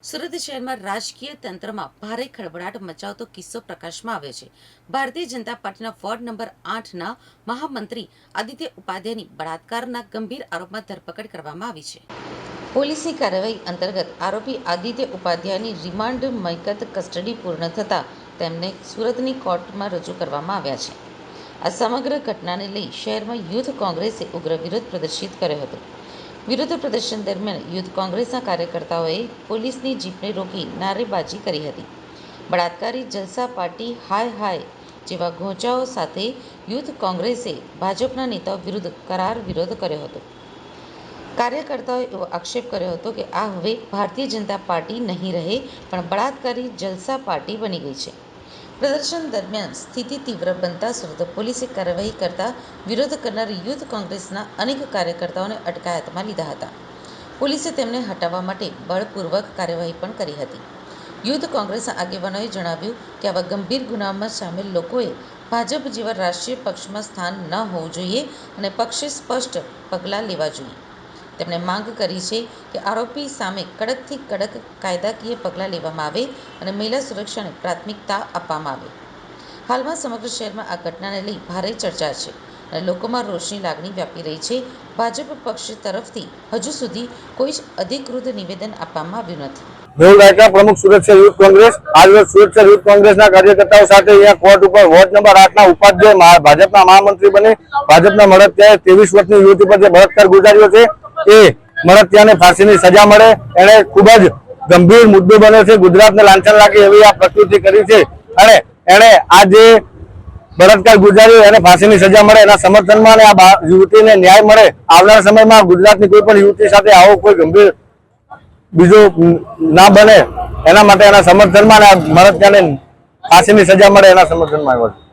સુરત શહેરમાં રાજકીય તંત્રમાં ભારે ખળભળાટ મચાવતો કિસ્સો પ્રકાશમાં આવ્યો છે. ભારતીય જનતા પાર્ટીના વોર્ડ નંબર આઠના મહામંત્રી આદિત્ય ઉપાધ્યાયની બળાત્કારના ગંભીર આરોપમાં ધરપકડ કરવામાં આવી છે. પોલીસની કાર્યવાહી અંતર્ગત આરોપી આદિત્ય ઉપાધ્યાયની રિમાન્ડ મિલકત કસ્ટડી પૂર્ણ થતાં તેમને સુરતની કોર્ટમાં રજૂ કરવામાં આવ્યા છે. આ સમગ્ર ઘટનાને લઈ શહેરમાં યુથ કોંગ્રેસે ઉગ્ર વિરોધ પ્રદર્શિત કર્યો હતો. વિરોધ પ્રદર્શન દરમિયાન યુથ કોંગ્રેસના કાર્યકર્તાઓએ પોલીસની જીપને રોકી નારેબાજી કરી હતી. બળાત્કારી જલસા પાર્ટી હાય હાય જેવા ઘોંચાઓ સાથે યુથ કોંગ્રેસે ભાજપના નેતાઓ વિરુદ્ધ કરાર વિરોધ કર્યો હતો. કાર્યકર્તાઓએ એવો આક્ષેપ કર્યો હતો કે આ હવે ભારતીય જનતા પાર્ટી નહીં રહે પણ બળાત્કારી જલસા પાર્ટી બની ગઈ છે. પ્રદર્શન દરમિયાન સ્થિતિ તીવ્ર બનતા સુરત પોલીસે કાર્યવાહી કરતા વિરોધ કરનાર યુથ કોંગ્રેસના અનેક કાર્યકર્તાઓને અટકાયતમાં લીધા હતા. પોલીસે તેમને હટાવવા માટે બળપૂર્વક કાર્યવાહી પણ કરી હતી. યુથ કોંગ્રેસના આગેવાનોએ જણાવ્યું કે આવા ગંભીર ગુનામાં સામેલ લોકોએ ભાજપ જેવા રાષ્ટ્રીય પક્ષમાં સ્થાન ન હોવું જોઈએ અને પક્ષે સ્પષ્ટ પગલાં લેવા જોઈએ. તેમણે માંગ કરી છે કે આરોપી સામે કડકથી કડક કાયદાકીય પગલાં લેવામાં આવે અને મહિલા સુરક્ષાને પ્રાથમિકતા આપવામાં આવે. હાલમાં સમગ્ર શહેરમાં આ ઘટનાને લઈ ભારે ચર્ચા છે અને લોકોમાં રોષની લાગણી વ્યાપી રહી છે. ભાજપ પક્ષ તરફથી હજુ સુધી કોઈ જ અધિકૃત નિવેદન આપવામાં આવ્યું નથી. મેહુલ રાયકા, પ્રમુખ સુરક્ષા યુથ કોંગ્રેસ. આજરોજ સુરક્ષા યુથ કોંગ્રેસના કાર્યકર્તાઓ સાથે અહીંયા કોર્ટ ઉપર વોર્ડ નંબર આઠના ઉપાધ્યાય ભાજપના મહામંત્રી બને. ભાજપના મળતિયાએ ત્રેવીસ વર્ષની યુવતી પર જે બળાત્કાર ગુજાર્યો છે એ મરતિયાને ફાંસીની સજા મળે. એને ખૂબ જ ગંભીર મુદ્દો બન્યો છે. ગુજરાતને લાંછન લાગે એવી આ પ્રકૃતિ કરી છે. અને એણે આ જે બળાત્કાર ગુજાર્યો એને ફાંસીની સજા મળે એના સમર્થનમાં આ યુવતીને ન્યાય મળે. આવનારા સમયમાં ગુજરાતની કોઈ પણ યુવતી સાથે આવો કોઈ ગંભીર બીજો ના બને. એના માટે એના સમર્થનમાં મળતિયાને ફાંસીની સજા મળે એના સમર્થનમાં આવ્યો છે.